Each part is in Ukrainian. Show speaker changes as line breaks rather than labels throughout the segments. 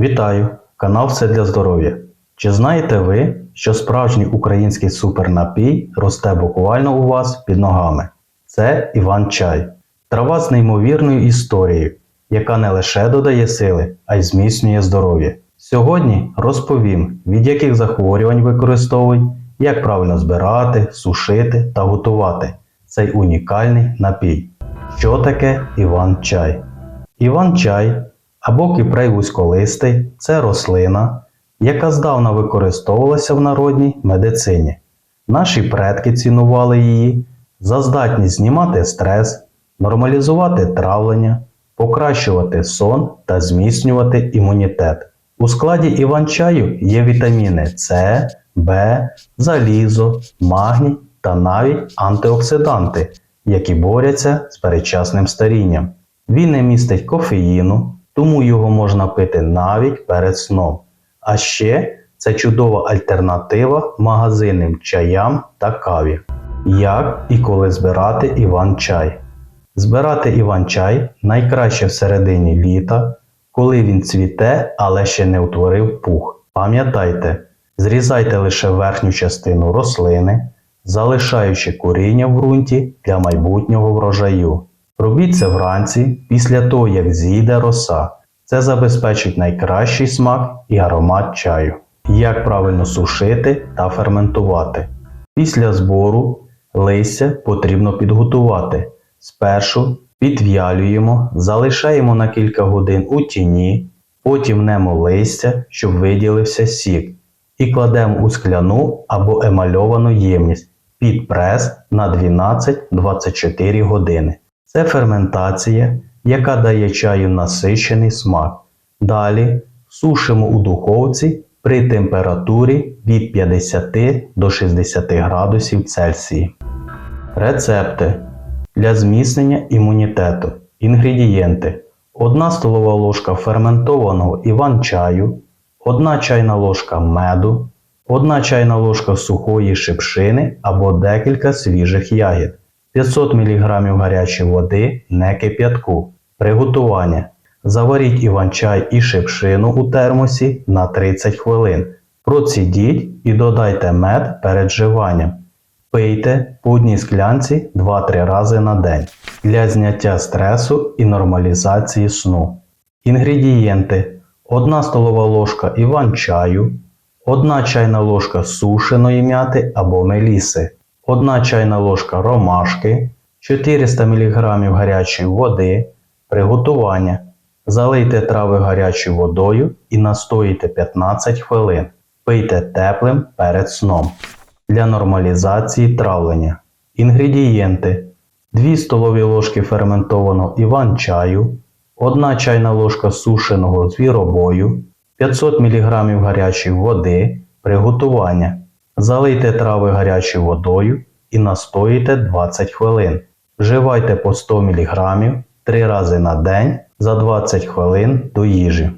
Вітаю! Канал Все для здоров'я. Чи знаєте ви, що справжній український супернапій росте буквально у вас під ногами? Це Іван Чай. Трава з неймовірною історією, яка не лише додає сили, а й зміцнює здоров'я. Сьогодні розповім, від яких захворювань використовують, як правильно збирати, сушити та готувати цей унікальний напій. Що таке Іван Чай? Іван чай або кіпрей вузьколистий це рослина, яка здавна використовувалася в народній медицині. Наші предки цінували її за здатність знімати стрес, нормалізувати травлення, покращувати сон та зміцнювати імунітет. У складі іван-чаю є вітаміни С, В, залізо, магній та навіть антиоксиданти, які борються з передчасним старінням. Він не містить кофеїну, тому його можна пити навіть перед сном. А ще це чудова альтернатива магазинним чаям та каві. Як і коли збирати іван-чай? Збирати іван-чай найкраще в середині літа, коли він цвіте, але ще не утворив пух. Пам'ятайте, зрізайте лише верхню частину рослини, залишаючи коріння в ґрунті для майбутнього врожаю. Робіть це вранці після того, як зійде роса. Це забезпечить найкращий смак і аромат чаю. Як правильно сушити та ферментувати. Після збору листя потрібно підготувати. Спершу підв'ялюємо, залишаємо на кілька годин у тіні, потім немо листя, щоб виділився сік, і кладемо у скляну або емальовану ємність під прес на 12-24 години. Це ферментація, яка дає чаю насичений смак. Далі сушимо у духовці при температурі від 50 до 60 градусів Цельсії. Рецепти для зміцнення імунітету. Інгредієнти: 1 столова ложка ферментованого іван-чаю, 1 чайна ложка меду, 1 чайна ложка сухої шипшини або декілька свіжих ягід. 500 мг гарячої води не кип'ятку. Приготування. Заваріть іван-чай і шипшину у термосі на 30 хвилин. Процідіть і додайте мед перед вживанням. Пийте по одній склянці 2-3 рази на день для зняття стресу і нормалізації сну. Інгредієнти: 1 столова ложка іван-чаю, 1 чайна ложка сушеної м'яти або меліси. 1 чайна ложка ромашки, 400 мг гарячої води, приготування. Залийте трави гарячою водою і настоїте 15 хвилин. Пийте теплим перед сном. Для нормалізації травлення. Інгредієнти: 2 столові ложки ферментованого іван-чаю, 1 чайна ложка сушеного звіробою, 500 мг гарячої води, приготування. Залийте трави гарячою водою і настоїте 20 хвилин. Вживайте по 100 мг 3 рази на день за 20 хвилин до їжі.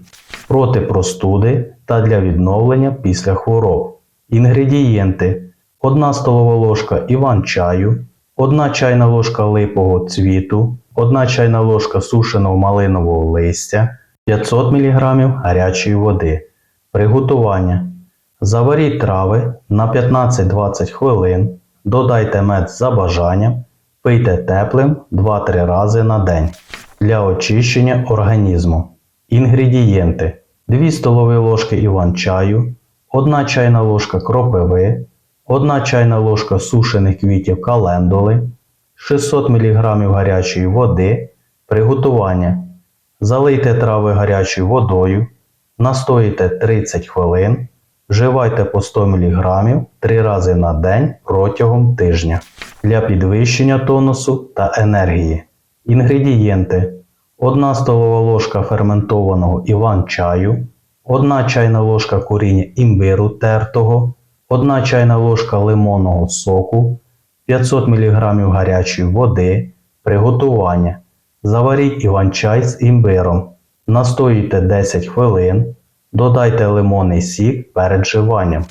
Проти простуди та для відновлення після хвороб. Інгредієнти: 1 столова ложка іван-чаю, 1 чайна ложка липового цвіту, 1 чайна ложка сушеного малинового листя, 500 мг гарячої води. Приготування. Заваріть трави на 15-20 хвилин, додайте мед за бажанням, пийте теплим 2-3 рази на день для очищення організму. Інгредієнти: 2 столові ложки іван-чаю, 1 чайна ложка кропиви, 1 чайна ложка сушених квітів календули, 600 мг гарячої води, приготування. Залийте трави гарячою водою, настоїте 30 хвилин. Вживайте по 100 мг 3 рази на день протягом тижня для підвищення тонусу та енергії. Інгредієнти: 1 столова ложка ферментованого іван-чаю, 1 чайна ложка коріння імбиру тертого, 1 чайна ложка лимонного соку, 500 мг гарячої води, приготування. Заваріть іван-чай з імбиром. Настоїте 10 хвилин. Додайте лимонний сік перед вживанням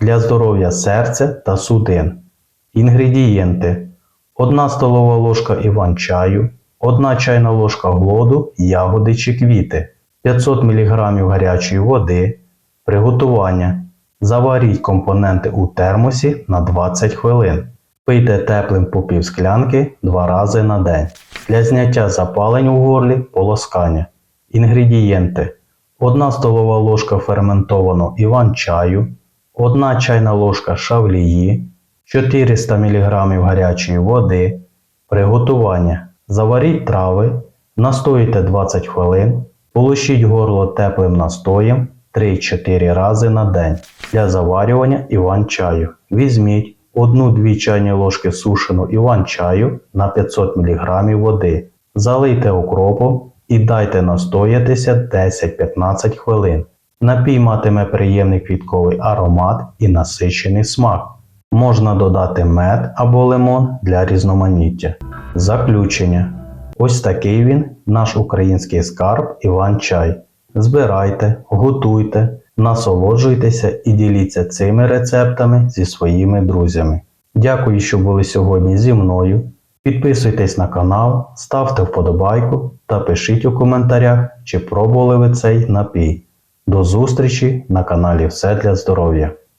для здоров'я серця та судин. Інгредієнти: 1 столова ложка іван-чаю, 1 чайна ложка глоду, ягоди чи квіти, 500 мг гарячої води. Приготування. Заваріть компоненти у термосі на 20 хвилин. Пийте теплим по пів склянки 2 рази на день. Для зняття запалень у горлі полоскання. Інгредієнти: 1 столова ложка ферментованого іван-чаю, 1 чайна ложка шавлії, 400 мг гарячої води. Приготування. Заваріть трави, настоїте 20 хвилин, полощіть горло теплим настоєм 3-4 рази на день. Для заварювання іван-чаю. Візьміть 1-2 чайні ложки сушеного іван-чаю на 500 мг води. Залийте окропом і дайте настоятися 10-15 хвилин. Напій матиме приємний квітковий аромат і насичений смак. Можна додати мед або лимон для різноманіття. Заключення. Ось такий він, наш український скарб Іван-чай. Збирайте, готуйте, насолоджуйтеся і діліться цими рецептами зі своїми друзями. Дякую, що були сьогодні зі мною. Підписуйтесь на канал, ставте вподобайку та пишіть у коментарях, чи пробували ви цей напій. До зустрічі на каналі Все для здоров'я.